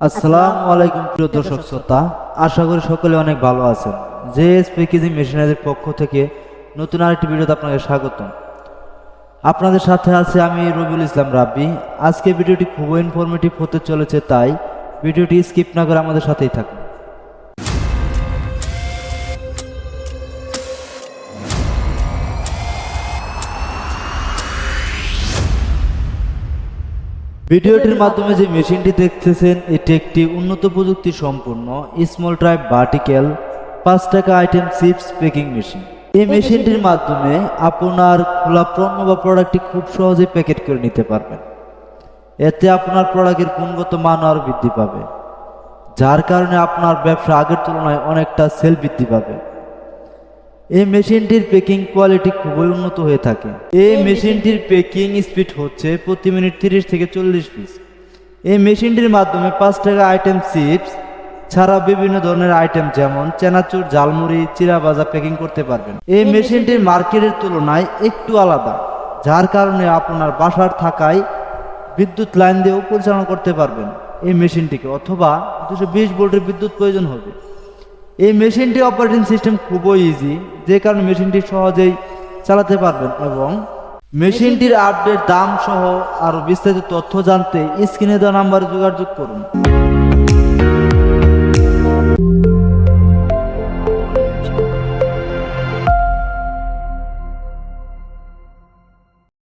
আসসালামু আলাইকুম প্রিয় দর্শক শ্রোতা, আশা করি সকলে অনেক ভালো আছেন। জে এস প্যাকেজিং মেশিনারির পক্ষ থেকে নতুন আরেকটি ভিডিওতে আপনাকে স্বাগতম। আপনাদের সাথে আছে আমি রবিউল ইসলাম রাব্বি। আজকে ভিডিওটি খুব ইনফরমেটিভ হতে চলেছে, তাই ভিডিওটি স্কিপ না করে আমাদের সাথেই থাকুন। ভিডিওটির মাধ্যমে যে মেশিনটি দেখতেছেন এটি একটি উন্নত প্রযুক্তি সম্পন্ন স্মল ট্রাইব ভার্টিক্যাল পাঁচ টাকা আইটেম চিপস প্যাকিং মেশিন এই মেশিনটির মাধ্যমে আপনার খোলা পণ্য বা প্রোডাক্টটি খুব সহজেই প্যাকেট করে নিতে পারবেন। এতে আপনার প্রোডাক্টের গুণগত মান আরও বৃদ্ধি পাবে। যার কারণে আপনার ব্যবসা আগের তুলনায় অনেকটা সেল বৃদ্ধি পাবে। এই মেশিনটির পেকিং কোয়ালিটি খুবই উন্নত হয়ে থাকে। এই মেশিনটির পেকিং স্পিড হচ্ছে প্রতি মিনিট তিরিশ থেকে চল্লিশ পিস এই মেশিনটির মাধ্যমে পাঁচ টাকা আইটেম চিপস ছাড়া বিভিন্ন ধরনের আইটেম যেমন চেনাচুর ঝালমুড়ি চিরা ভাজা প্যাকিং করতে পারবেন। এই মেশিনটির মার্কেটের তুলনায় একটু আলাদা যার কারণে আপনার বাসার থাকায় বিদ্যুৎ লাইন দিয়েও পরিচালনা করতে পারবেন। এই মেশিনটিকে অথবা দুশো বিশ ভোল্টের বিদ্যুৎ প্রয়োজন হবে। এই মেশিনটি অপারেটিং সিস্টেম খুবই ইজি যে কারণে মেশিনটি সহজেই চালাতে পারবেন এবং মেশিনটির আপডেট দাম সহ আরও বিস্তারিত তথ্য জানতে স্ক্রিনে দেওয়া নাম্বারে যোগাযোগ করুন।